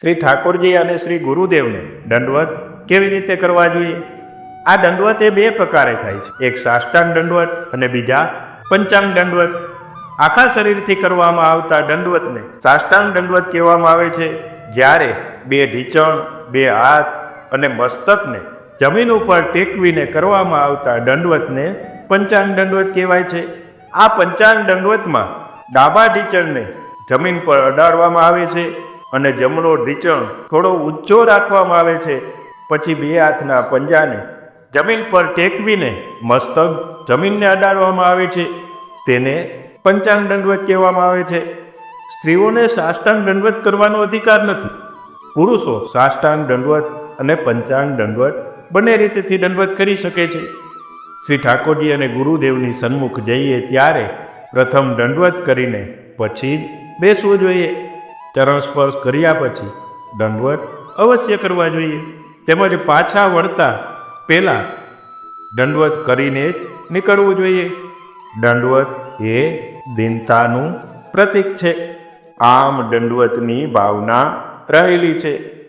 શ્રી ઠાકોરજી અને શ્રી ગુરુદેવને દંડવત કેવી રીતે કરવા જોઈએ? આ દંડવત એ બે પ્રકારે થાય છે. એક સાષ્ટાંગ દંડવત અને બીજા પંચાંગ દંડવત. આખા શરીરથી કરવામાં આવતા દંડવતને સાષ્ટાંગ દંડવત કહેવામાં આવે છે. જ્યારે બે ઢીચણ, બે હાથ અને મસ્તકને જમીન ઉપર ટેકવીને કરવામાં આવતા દંડવતને પંચાંગ દંડવત કહેવાય છે. આ પંચાંગ દંડવતમાં ડાબા ઢીચણને જમીન પર અડાડવામાં આવે છે. અને જમણો ઢીચણ થોડો ઊંચો રાખવામાં આવે છે. પછી બે હાથના પંજાને જમીન પર ટેકવીને મસ્તક જમીનને અડાડવામાં આવે છે. તેને પંચાંગ દંડવત કહેવામાં આવે છે. સ્ત્રીઓને સાષ્ટાંગ દંડવત કરવાનો અધિકાર નથી. પુરુષો સાષ્ટાંગ દંડવત અને પંચાંગ દંડવત બંને રીતેથી દંડવત કરી શકે છે. શ્રી ઠાકોરજી અને ગુરુદેવની સન્મુખ જઈએ ત્યારે પ્રથમ દંડવત કરીને પછી જ બેસવું જોઈએ. ચરણ સ્પર્શ કર્યા પછી દંડવત અવશ્ય કરવા જોઈએ. તેમજ પાછા વળતા પહેલાં દંડવત કરીને જ નીકળવું જોઈએ. દંડવત એ દીનતાનું પ્રતીક છે. આમ દંડવતની ભાવના રહેલી છે.